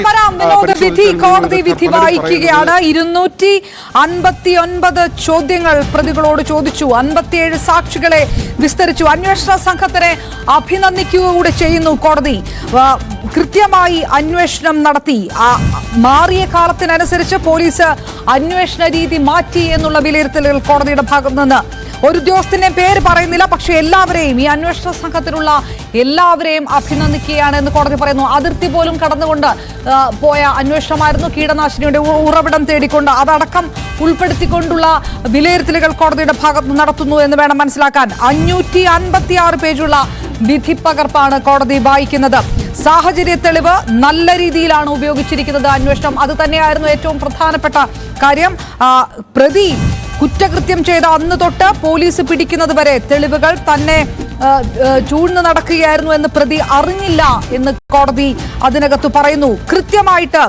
വിനോദ വിധി കോടതി വിധി വായിക്കുകയാണ്. ഇരുന്നൂറ്റി അൻപത്തി ഒൻപത് ചോദ്യങ്ങൾ പ്രതികളോട് ചോദിച്ചു. അൻപത്തിയേഴ് സാക്ഷികളെ വിസ്തരിച്ചു. അന്വേഷണ സംഘത്തിനെ അഭിനന്ദിക്കുക കൂടെ ചെയ്യുന്നു കോടതി. കൃത്യമായി അന്വേഷണം നടത്തി. മാറിയ കാലത്തിനനുസരിച്ച് പോലീസ് അന്വേഷണ രീതി മാറ്റി എന്നുള്ള വിലയിരുത്തലുകൾ കോടതിയുടെ ഭാഗത്തു നിന്ന് ഒരു ഉദ്യോഗസ്ഥന്റെ പേര് പറയുന്നില്ല പക്ഷെ എല്ലാവരെയും ഈ അന്വേഷണ സംഘത്തിലുള്ള എല്ലാവരെയും അഭിനന്ദിക്കുകയാണ് എന്ന് കോടതി പറയുന്നു. അതിർത്തി പോലും കടന്നുകൊണ്ട് പോയ അന്വേഷണമായിരുന്നു കീടനാശിനിയുടെ ഉറവിടം തേടിക്കൊണ്ട്. അതടക്കം ഉൾപ്പെടുത്തിക്കൊണ്ടുള്ള വിലയിരുത്തലുകൾ കോടതിയുടെ ഭാഗത്ത് നടത്തുന്നു എന്ന് വേണം മനസ്സിലാക്കാൻ. അഞ്ഞൂറ്റി അൻപത്തി ആറ് പേജുള്ള വിധിപ്പകർപ്പാണ് കോടതി വായിക്കുന്നത്. സാഹചര്യ തെളിവ് നല്ല രീതിയിലാണ് ഉപയോഗിച്ചിരിക്കുന്നത് അന്വേഷണം. അത് തന്നെയായിരുന്നു ഏറ്റവും പ്രധാനപ്പെട്ട കാര്യം. പ്രതി കുറ്റകൃത്യം ചെയ്ത അന്ന് തൊട്ട് പോലീസ് പിടിക്കുന്നത് വരെ തെളിവുകൾ തന്നെ ചൂഴ്ന്നു നടക്കുകയായിരുന്നു എന്ന് പ്രതി അറിഞ്ഞില്ല എന്ന് കോടതി അതിനകത്ത് പറയുന്നു. കൃത്യമായിട്ട്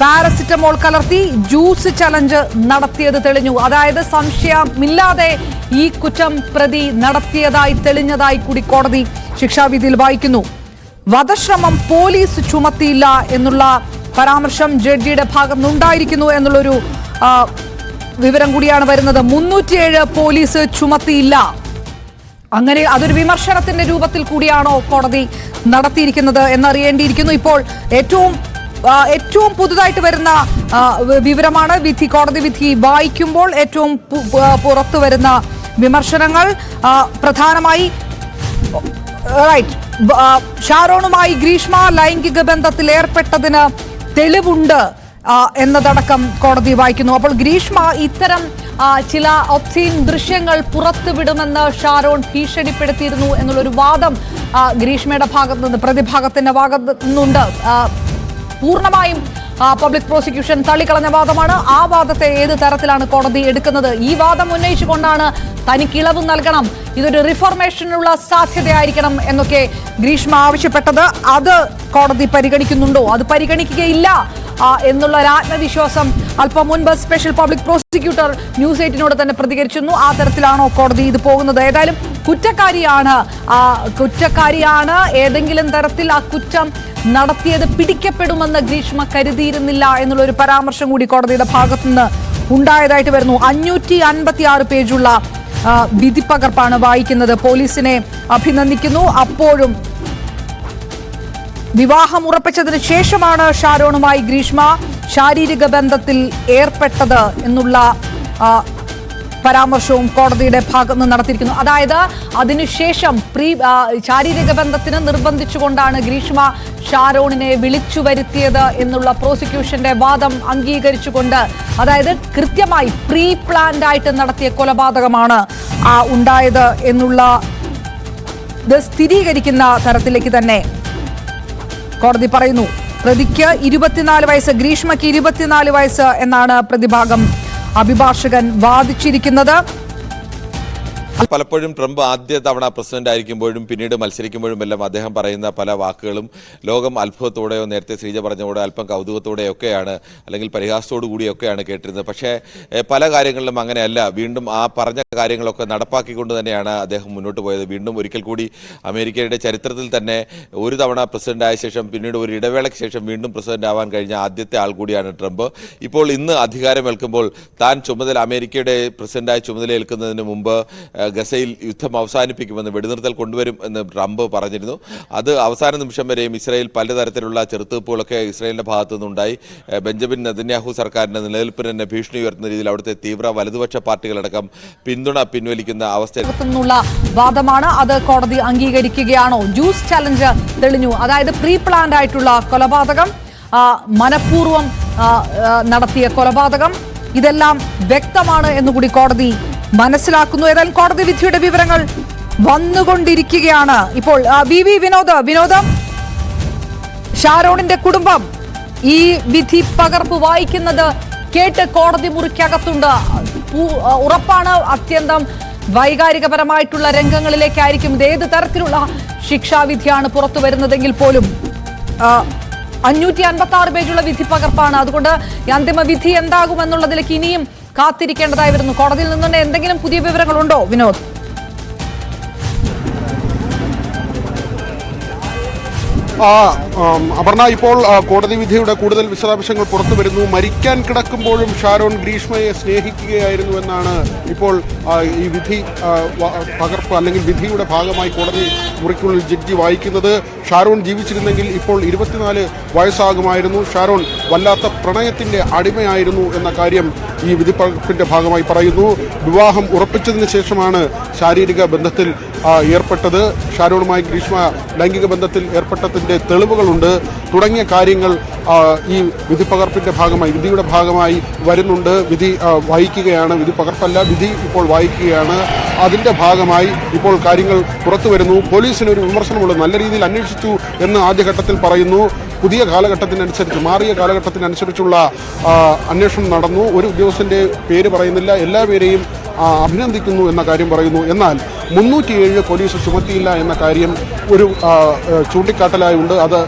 പാരസിറ്റമോൾ കലർത്തി ജ്യൂസ് ചലഞ്ച് നടത്തിയത് തെളിഞ്ഞു. അതായത് സംശയമില്ലാതെ ഈ കുറ്റം പ്രതി നടത്തിയതായി തെളിഞ്ഞതായി കൂടി കോടതി ശിക്ഷാവിധിയിൽ വായിക്കുന്നു. വധശ്രമം പോലീസ് ചുമത്തിയില്ല എന്നുള്ള പരാമർശം ജഡ്ജിയുടെ ഭാഗത്തുനിന്നുണ്ടായിരിക്കുന്നു എന്നുള്ളൊരു വിവരം കൂടിയാണ് വരുന്നത്. മുന്നൂറ്റിയേഴ് പോലീസ് ചുമത്തിയില്ല. അങ്ങനെ അതൊരു വിമർശനത്തിന്റെ രൂപത്തിൽ കൂടിയാണോ കോടതി നടത്തിയിരിക്കുന്നത് എന്നറിയേണ്ടിയിരിക്കുന്നു. ഇപ്പോൾ ഏറ്റവും ഏറ്റവും പുതുതായിട്ട് വരുന്ന വിവരമാണ് വിധി കോടതി വിധി വായിക്കുമ്പോൾ ഏറ്റവും പുറത്തു വരുന്ന വിമർശനങ്ങൾ. പ്രധാനമായി റൈറ്റ് ഷാരോണുമായി ഗ്രീഷ്മ ലൈംഗിക ബന്ധത്തിൽ ഏർപ്പെട്ടതിന് തെളിവുണ്ട്. എന്നതടക്കം കോടതി വായിക്കുന്നു. അപ്പോൾ ഗ്രീഷ്മ ഇത്തരം ചില ഒപ്സീൻ ദൃശ്യങ്ങൾ പുറത്തുവിടുമെന്ന് ഷാരോൺ ഭീഷണിപ്പെടുത്തിയിരുന്നു എന്നുള്ളൊരു വാദം ഗ്രീഷ്മയുടെ ഭാഗത്ത് നിന്ന് പ്രതിഭാഗത്തിന്റെ ഭാഗത്ത് നിന്നുണ്ട്. പൂർണമായും പബ്ലിക് പ്രോസിക്യൂഷൻ തള്ളിക്കളഞ്ഞ വാദമാണ്. ആ വാദത്തെ ഏത് തരത്തിലാണ് കോടതി എടുക്കുന്നത്? ഈ വാദം ഉന്നയിച്ചുകൊണ്ടാണ് തനിക്ക് ഇളവ് നൽകണം. ഇതൊരു റിഫോർമേഷനുള്ള സാധ്യതയായിരിക്കണം എന്നൊക്കെ ഗ്രീഷ്മ ആവശ്യപ്പെട്ടത്. അത് കോടതി പരിഗണിക്കുന്നുണ്ടോ? അത് പരിഗണിക്കുകയില്ല. എന്നുള്ള ഒരു ആത്മവിശ്വാസം അല്പം മുൻപ് സ്പെഷ്യൽ പബ്ലിക് പ്രോസിക്യൂട്ടർ ന്യൂസ് എയ്റ്റിനോട് തന്നെ പ്രതികരിച്ചിരുന്നു. ആ തരത്തിലാണോ കോടതി ഇത് പോകുന്നത്? ഏതായാലും കുറ്റക്കാരിയാണ് കുറ്റക്കാരിയാണ് ഏതെങ്കിലും തരത്തിൽ ആ കുറ്റം നടത്തിയത് പിടിക്കപ്പെടുമെന്ന് ഗ്രീഷ്മ കരുതിയിരുന്നില്ല എന്നുള്ള ഒരു പരാമർശം കൂടി കോടതിയുടെ ഭാഗത്തുനിന്ന് ഉണ്ടായതായിട്ട് വരുന്നു. അഞ്ഞൂറ്റി അൻപത്തി ആറ് പേജുള്ള വിധിപ്പകർപ്പാണ് വായിക്കുന്നത്. പോലീസിനെ അഭിനന്ദിക്കുന്നു. അപ്പോഴും വിവാഹം ഉറപ്പിച്ചതിന് ശേഷമാണ് ഷാരോണുമായി ഗ്രീഷ്മ ശാരീരിക ബന്ധത്തിൽ ഏർപ്പെട്ടത് എന്നുള്ള പരാമർശവും കോടതിയുടെ ഭാഗത്ത് നിന്ന് നടത്തിയിരിക്കുന്നു. അതായത് അതിനുശേഷം പ്രീ ശാരീരിക ബന്ധത്തിന് നിർബന്ധിച്ചുകൊണ്ടാണ് ഗ്രീഷ്മ ഷാരോണിനെ വിളിച്ചു വരുത്തിയത് എന്നുള്ള പ്രോസിക്യൂഷന്റെ വാദം അംഗീകരിച്ചുകൊണ്ട് അതായത് കൃത്യമായി പ്രീ പ്ലാൻഡ് ആയിട്ട് നടത്തിയ കൊലപാതകമാണ് ഉണ്ടായത് എന്നുള്ള ഇത് സ്ഥിരീകരിക്കുന്ന തരത്തിലേക്ക് തന്നെ കോടതി പറയുന്നു. പ്രതിക്ക് ഇരുപത്തിനാല് വയസ്സ് ഗ്രീഷ്മയ്ക്ക് ഇരുപത്തിനാല് വയസ്സ് എന്നാണ് പ്രതിഭാഗം. അഭിഭാഷകൻ വാദിച്ചിരിക്കുന്നത്. പലപ്പോഴും ട്രംപ് ആദ്യ തവണ പ്രസിഡന്റ് ആയിരിക്കുമ്പോഴും പിന്നീട് മത്സരിക്കുമ്പോഴും എല്ലാം അദ്ദേഹം പറയുന്ന പല വാക്കുകളും ലോകം അത്ഭുതത്തോടെയോ നേരത്തെ ശ്രീജ പറഞ്ഞതോടെ അല്പം കൗതുകത്തോടെയൊക്കെയാണ് അല്ലെങ്കിൽ പരിഹാസത്തോടു കൂടിയൊക്കെയാണ് കേട്ടിരുന്നത്. പക്ഷേ പല കാര്യങ്ങളിലും അങ്ങനെയല്ല. വീണ്ടും ആ പറഞ്ഞ കാര്യങ്ങളൊക്കെ നടപ്പാക്കിക്കൊണ്ട് തന്നെയാണ് അദ്ദേഹം മുന്നോട്ട് പോയത്. വീണ്ടും ഒരിക്കൽ കൂടി അമേരിക്കയുടെ ചരിത്രത്തിൽ തന്നെ ഒരു തവണ പ്രസിഡന്റ് ആയ ശേഷം പിന്നീട് ഒരു ഇടവേളയ്ക്ക് ശേഷം വീണ്ടും പ്രസിഡന്റ് ആവാൻ കഴിഞ്ഞ ആദ്യത്തെ ആൾ കൂടിയാണ് ട്രംപ്. ഇപ്പോൾ ഇന്ന് അധികാരമേൽക്കുമ്പോൾ താൻ ചുമതല അമേരിക്കയുടെ പ്രസിഡന്റായി ചുമതലയേൽക്കുന്നതിന് മുമ്പ് ഗസയിൽ യുദ്ധം അവസാനിപ്പിക്കുമെന്ന് വെടിനിർത്തൽ കൊണ്ടുവരും എന്ന് ട്രംപ് പറഞ്ഞിരുന്നു. അത് അവസാന നിമിഷം വരെയും ഇസ്രായേൽ പലതരത്തിലുള്ള ചെറുത്തുവെപ്പുകളൊക്കെ ഇസ്രായേലിന്റെ ഭാഗത്തു നിന്നുണ്ടായി. ബെഞ്ചമിൻ നെതന്യാഹു സർക്കാരിന്റെ നിലനിൽപ്പിന് തന്നെ ഭീഷണി ഉയർത്തുന്ന രീതിയിൽ അവിടുത്തെ തീവ്ര വലതുപക്ഷ പാർട്ടികളടക്കം പിന്തുണ പിൻവലിക്കുന്ന അവസ്ഥ വാദമാണ്. അത് കോടതി അംഗീകരിക്കുകയാണോ? ജ്യൂസ് ചലഞ്ച് തെളിഞ്ഞു. അതായത് പ്രീ പ്ലാൻഡ് ആയിട്ടുള്ള കൊലപാതകം മനഃപൂർവം നടത്തിയ കൊലപാതകം ഇതെല്ലാം വ്യക്തമാണ് എന്നുകൂടി കോടതി മനസ്സിലാക്കുന്നു. ഏതായാലും കോടതി വിധിയുടെ വിവരങ്ങൾ വന്നുകൊണ്ടിരിക്കുകയാണ്. ഇപ്പോൾ ബി വി വിനോദ് വിനോദം ഷാരോണിന്റെ കുടുംബം ഈ വിധി പകർപ്പ് വായിക്കുന്നത് കേട്ട് കോടതി മുറിക്കകത്തുണ്ട്. ഉറപ്പാണ് അത്യന്തം വൈകാരികപരമായിട്ടുള്ള രംഗങ്ങളിലേക്കായിരിക്കും. ഇത് ഏത് തരത്തിലുള്ള ശിക്ഷാവിധിയാണ് പുറത്തു വരുന്നതെങ്കിൽ പോലും അഞ്ഞൂറ്റി അൻപത്തി ആറ് പേജുള്ള വിധി പകർപ്പാണ്. അതുകൊണ്ട് അന്തിമ വിധി എന്താകുമെന്നുള്ളതിലേക്ക് ഇനിയും കാത്തിരിക്കേണ്ടതായി വരുന്നു കോടതിയിൽ തന്നെ എന്തെങ്കിലും പുതിയ വിവരങ്ങളുണ്ടോ? വിനോദ്. ആം, അപർണ ഇപ്പോൾ കോടതി വിധിയുടെ കൂടുതൽ വിശദാംശങ്ങൾ പുറത്തു വരുന്നു. മരിക്കാൻ കിടക്കുമ്പോഴും ഷാരോൺ ഗ്രീഷ്മയെ സ്നേഹിക്കുകയായിരുന്നു എന്നാണ് ഇപ്പോൾ ഈ വിധി പകർപ്പ് അല്ലെങ്കിൽ വിധിയുടെ ഭാഗമായി കോടതി മുറിക്കുള്ളിൽ ജഡ്ജി വായിക്കുന്നത്. ഷാരോൺ ജീവിച്ചിരുന്നെങ്കിൽ ഇപ്പോൾ ഇരുപത്തിനാല് വയസ്സാകുമായിരുന്നു. ഷാരോൺ വല്ലാത്ത പ്രണയത്തിന്റെ അടിമയായിരുന്നു എന്ന കാര്യം ഈ വിധി പകർപ്പിന്റെ ഭാഗമായി പറയുന്നു. വിവാഹം ഉറപ്പിച്ചതിന് ശേഷമാണ് ശാരീരിക ബന്ധത്തിൽ ഏർപ്പെട്ടത്. ഷാരോണുമായി ഗ്രീഷ്മ ലൈംഗിക ബന്ധത്തിൽ ഏർപ്പെട്ടതിന്റെ തെളിവുകളുണ്ട് തുടങ്ങിയ കാര്യങ്ങൾ ഈ വിധി പകർപ്പിന്റെ ഭാഗമായി വിധിയുടെ ഭാഗമായി വരുന്നുണ്ട്. വിധി വായിക്കുകയാണ്. വിധി പകർപ്പല്ല വിധി ഇപ്പോൾ വായിക്കുകയാണ്. അതിന്റെ ഭാഗമായി ഇപ്പോൾ കാര്യങ്ങൾ പുറത്തു വരുന്നു. പോലീസിന് ഒരു നല്ല രീതിയിൽ അന്വേഷിച്ചു എന്ന് ആദ്യഘട്ടത്തിൽ പറയുന്നു. പുതിയ കാലഘട്ടത്തിനനുസരിച്ച് മാറിയ കാലഘട്ടത്തിനനുസരിച്ചുള്ള അന്വേഷണം നടന്നു. ഒരു ഉദ്യോഗസ്ഥന്റെ പേര് പറയുന്നില്ല. എല്ലാ പേരെയും അഭിനന്ദിക്കുന്നു എന്ന കാര്യം പറയുന്നു. എന്നാൽ മുന്നൂറ്റിയേഴ് പോലീസ് ചുമത്തിയില്ല എന്ന കാര്യം ഒരു ചൂണ്ടിക്കാട്ടലായുണ്ട്. അത്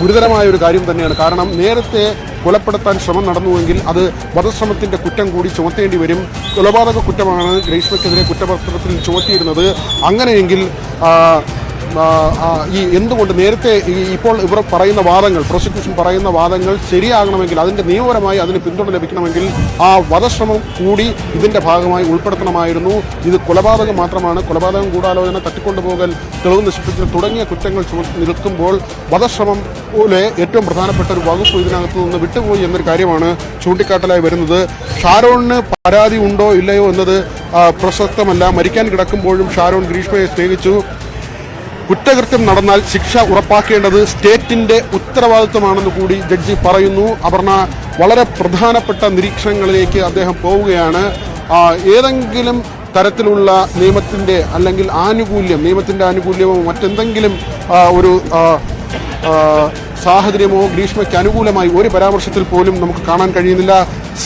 ഗുരുതരമായ ഒരു കാര്യം തന്നെയാണ്. കാരണം നേരത്തെ കൊലപ്പെടുത്താൻ ശ്രമം നടന്നുവെങ്കിൽ അത് വധശ്രമത്തിന്റെ കുറ്റം കൂടി ചുമത്തേണ്ടി വരും. കൊലപാതക കുറ്റമാണ് ഗ്രേഷ്മയ്ക്കെതിരെ കുറ്റപത്രത്തിൽ ചുമത്തിയിരുന്നത്. അങ്ങനെയെങ്കിൽ ഈ എന്തുകൊണ്ട് നേരത്തെ ഇപ്പോൾ ഇവർ പറയുന്ന വാദങ്ങൾ പ്രോസിക്യൂഷൻ പറയുന്ന വാദങ്ങൾ ശരിയാകണമെങ്കിൽ അതിന്റെ നിയമപരമായി അതിന് പിന്തുണ ലഭിക്കണമെങ്കിൽ ആ വധശ്രമം കൂടി ഇതിന്റെ ഭാഗമായി ഉൾപ്പെടുത്തണമായിരുന്നു. ഇത് കൊലപാതകം മാത്രമാണ്. കൊലപാതകം ഗൂഢാലോചന തട്ടിക്കൊണ്ടുപോകൽ തെളിവ് നശിപ്പിക്കൽ തുടങ്ങിയ കുറ്റങ്ങൾ നിൽക്കുമ്പോൾ വധശ്രമം പോലെ ഏറ്റവും പ്രധാനപ്പെട്ട ഒരു വകുപ്പ് ഇതിനകത്ത് നിന്ന് വിട്ടുപോയി എന്നൊരു കാര്യമാണ് ചൂണ്ടിക്കാട്ടലായി വരുന്നത്. ഷാരോണിന് പരാതി ഉണ്ടോ ഇല്ലയോ എന്നത് പ്രസക്തമല്ല. മരിക്കാൻ കിടക്കുമ്പോഴും ഷാരോൺ ഗ്രീഷ്മയെ സ്നേഹിച്ചു. കുറ്റകൃത്യം നടന്നാൽ ശിക്ഷ ഉറപ്പാക്കേണ്ടത് സ്റ്റേറ്റിന്റെ ഉത്തരവാദിത്വമാണെന്ന് കൂടി ജഡ്ജി പറയുന്നു. അപർണ വളരെ പ്രധാനപ്പെട്ട നിരീക്ഷണങ്ങളിലേക്ക് അദ്ദേഹം പോവുകയാണ്. ഏതെങ്കിലും തരത്തിലുള്ള നിയമത്തിന്റെ അല്ലെങ്കിൽ ആനുകൂല്യം നിയമത്തിന്റെ ആനുകൂല്യമോ മറ്റെന്തെങ്കിലും ഒരു സാഹചര്യമോ ഗ്രീഷ്മയ്ക്ക് അനുകൂലമായി ഒരു പരാമർശത്തിൽ പോലും നമുക്ക് കാണാൻ കഴിയുന്നില്ല.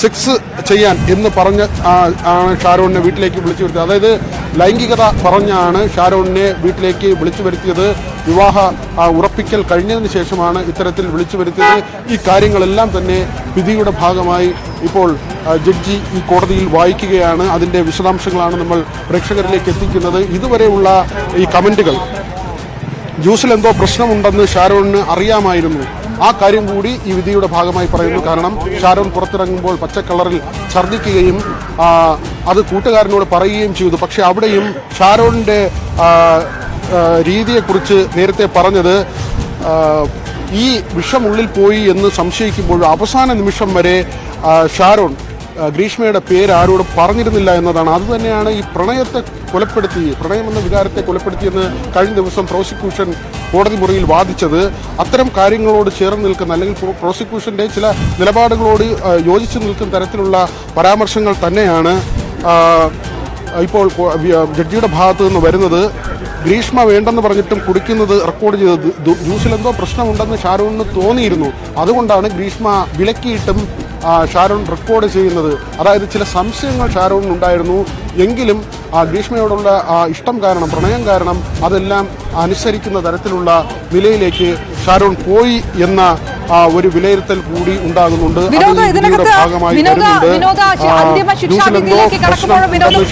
സെക്സ് ചെയ്യാൻ എന്ന് പറഞ്ഞ് ആണ് ഷാരോണിനെ വീട്ടിലേക്ക് വിളിച്ചു വരുത്തിയത്. അതായത് ലൈംഗികത പറഞ്ഞാണ് ഷാരോണിനെ വീട്ടിലേക്ക് വിളിച്ചു വരുത്തിയത്. വിവാഹ ഉറപ്പിക്കൽ കഴിഞ്ഞതിന് ശേഷമാണ് ഇത്തരത്തിൽ വിളിച്ചു വരുത്തിയത്. ഈ കാര്യങ്ങളെല്ലാം തന്നെ വിധിയുടെ ഭാഗമായി ഇപ്പോൾ ജഡ്ജി ഈ കോടതിയിൽ വായിക്കുകയാണ്. അതിന്റെ വിശദാംശങ്ങളാണ് നമ്മൾ പ്രേക്ഷകരിലേക്ക് എത്തിക്കുന്നത്. ഇതുവരെയുള്ള ഈ കമന്റുകൾ ജ്യൂസിൽ എന്തോ പ്രശ്നമുണ്ടെന്ന് ഷാരോണിന് അറിയാമായിരുന്നു. ആ കാര്യം കൂടി ഈ വിധിയുടെ ഭാഗമായി പറയുന്നു. കാരണം ഷാരോൺ പുറത്തിറങ്ങുമ്പോൾ പച്ചക്കളറിൽ കളറിൽ ഛർദ്ദിക്കുകയും അത് കൂട്ടുകാരനോട് പറയുകയും ചെയ്തു. പക്ഷെ അവിടെയും ഷാരോണിന്റെ രീതിയെക്കുറിച്ച് നേരത്തെ പറഞ്ഞത് ഈ വിഷം ഉള്ളിൽ പോയി എന്ന് സംശയിക്കുമ്പോൾ അവസാന നിമിഷം വരെ ഷാരോൺ ഗ്രീഷ്മയുടെ പേര് ആരോടും പറഞ്ഞിരുന്നില്ല എന്നതാണ്. അതുതന്നെയാണ് ഈ പ്രണയത്തെ കൊലപ്പെടുത്തി പ്രണയം എന്ന വികാരത്തെ കൊലപ്പെടുത്തിയെന്ന് കഴിഞ്ഞ ദിവസം പ്രോസിക്യൂഷൻ കോടതി മുറിയിൽ വാദിച്ചത്. അത്തരം കാര്യങ്ങളോട് ചേർന്ന് നിൽക്കുന്ന അല്ലെങ്കിൽ പ്രോ- പ്രോസിക്യൂഷന്റെ ചില നിലപാടുകളോട് യോജിച്ച് നിൽക്കുന്ന തരത്തിലുള്ള പരാമർശങ്ങൾ തന്നെയാണ് ഇപ്പോൾ ജഡ്ജിയുടെ ഭാഗത്തു നിന്ന് വരുന്നത്. ഗ്രീഷ്മ വേണ്ടെന്ന് പറഞ്ഞിട്ടും കുടിക്കുന്നത് റെക്കോർഡ് ചെയ്തത് ജ്യൂസിലെന്തോ പ്രശ്നമുണ്ടെന്ന് ഷാരൂണിന് തോന്നിയിരുന്നു. അതുകൊണ്ടാണ് ഗ്രീഷ്മ വിലക്കിയിട്ടും ഷാരൂൺ റെക്കോർഡ് ചെയ്യുന്നത്. അതായത് ചില സംശയങ്ങൾ ഷാരൂണിനുണ്ടായിരുന്നു എങ്കിലും ആ ഗ്രീഷ്മയോടുള്ള ഇഷ്ടം കാരണം പ്രണയം കാരണം അതെല്ലാം അനുസരിക്കുന്ന തരത്തിലുള്ള നിലയിലേക്ക് ഷാരൂൺ പോയി എന്ന ഒരു വിലയിരുത്തൽ കൂടി ഉണ്ടാകുന്നുണ്ട്.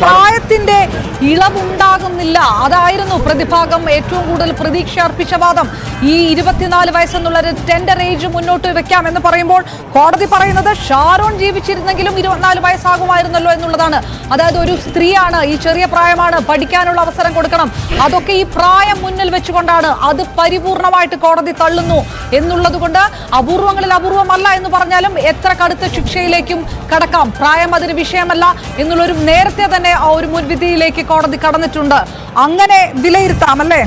പ്രായത്തിന്റെ ഇളവുണ്ടാകുന്നില്ല. അതായിരുന്നു പ്രതിഭാഗം. ഏറ്റവും കൂടുതൽ പ്രതീക്ഷ അർപ്പിച്ച വാദം. ഈ ഇരുപത്തിനാല് വയസ്സെന്നുള്ള ഒരു ടെൻഡർ ഏജ് മുന്നോട്ട് വെക്കാം എന്ന് പറയുമ്പോൾ കോടതി പറയുന്നത് ഷാരോൺ ജീവിച്ചിരുന്നെങ്കിലും ഇരുപത്തിനാല് വയസ്സാകുമായിരുന്നല്ലോ എന്നുള്ളതാണ്. അതായത് ഒരു സ്ത്രീയാണ് ഈ ചെറിയ പ്രായമാണ് പഠിക്കാനുള്ള അവസരം കൊടുക്കണം. അതൊക്കെ ഈ പ്രായം മുന്നിൽ വെച്ചുകൊണ്ടാണ് അത് പരിപൂർണമായിട്ട് കോടതി തള്ളുന്നു എന്നുള്ളത് കൊണ്ട് അപൂർവങ്ങളിൽ അപൂർവമല്ല എന്ന് പറഞ്ഞാലും എത്ര കടുത്ത ശിക്ഷയിലേക്കും കടക്കാം. പ്രായം അതിന് വിഷയമല്ല എന്നുള്ളൊരു നേരത്തെ തന്നെ ആ ഒരു മുൻവിധിയിലേക്ക് കോടതി കടന്നിട്ടുണ്ട്. അങ്ങനെ വിലയിരുത്താം അല്ലേ?